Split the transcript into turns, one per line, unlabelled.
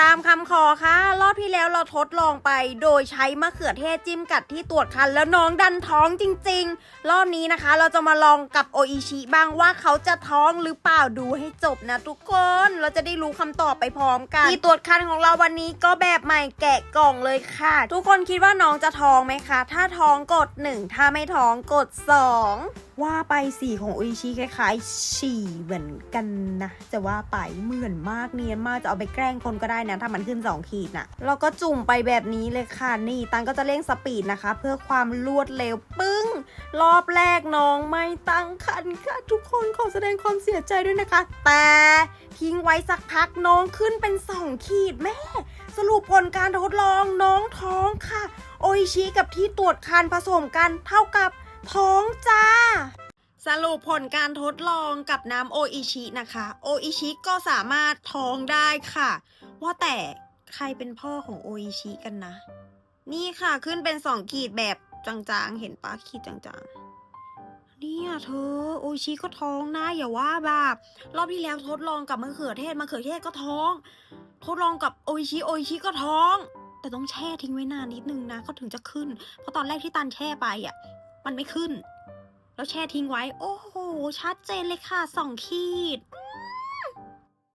ตามคำขอค่ะ รอบที่แล้วเราทดลองไปโดยใช้มะเขือเทศจิ้มกัดที่ตรวจคันแล้วน้องดันท้องจริง ๆ รอบนี้นะคะเราจะมาลองกับโออิชิบ้างว่าเขาจะท้องหรือเปล่าดูให้จบนะทุกคน เราจะได้รู้คำตอบไปพร้อมกัน ที่ตรวจคันของเราวันนี้ก็แบบใหม่แกะกล่องเลยค่ะ ทุกคนคิดว่าน้องจะท้องไหมคะ ถ้าท้องกด 1 ถ้าไม่ท้องกด 2 ว่าไปสีของออิชิคล้ายๆฉี่เหมือนกันนะจะว่าไปเหมือนมากเนียนมากจะเอาไปแกล้งคนก็ได้นะถ้ามันขึ้น 2 ขีดนะแล้วก็จุ่มไปแบบนี้เลยค่ะนี่ตังก็จะเร่งสปีดนะคะ เพื่อความรวดเร็วปึ้ง รอบแรกน้องไม่ตั้งคันค่ะ ทุกคนขอแสดงความเสียใจด้วยนะคะ แต่ทิ้งไว้สักพักน้องขึ้นเป็น 2 ขีดแม่สรุปผลการทดลองน้องท้องค่ะโออิชิกับที่ตรวจคันผสมกันเท่ากับท้องจ้า สรุปผลการทดลองกับน้ำโออิชินะคะ โออิชิก็สามารถท้องได้ค่ะ ว่าแต่ใครเป็นพ่อของโออิชิกันนะ นี่ค่ะขึ้นเป็นสองขีดแบบจางๆ เห็นปะขีดจางๆ เนี่ยเธอ โออิชิก็ท้องนะอย่าว่าแบบรอบที่แล้วทดลองกับมะเขือเทศมะเขือเทศก็ท้อง ทดลองกับโออิชิโออิชิก็ท้อง แต่ต้องแช่ทิ้งไว้นานนิดนึงนะเขาถึงจะขึ้น เพราะตอนแรกที่ตันแช่ไปอะ มันไม่ขึ้น แล้วแช่ทิ้งไว้ โอ้โห ชัดเจนเลยค่ะสองขีด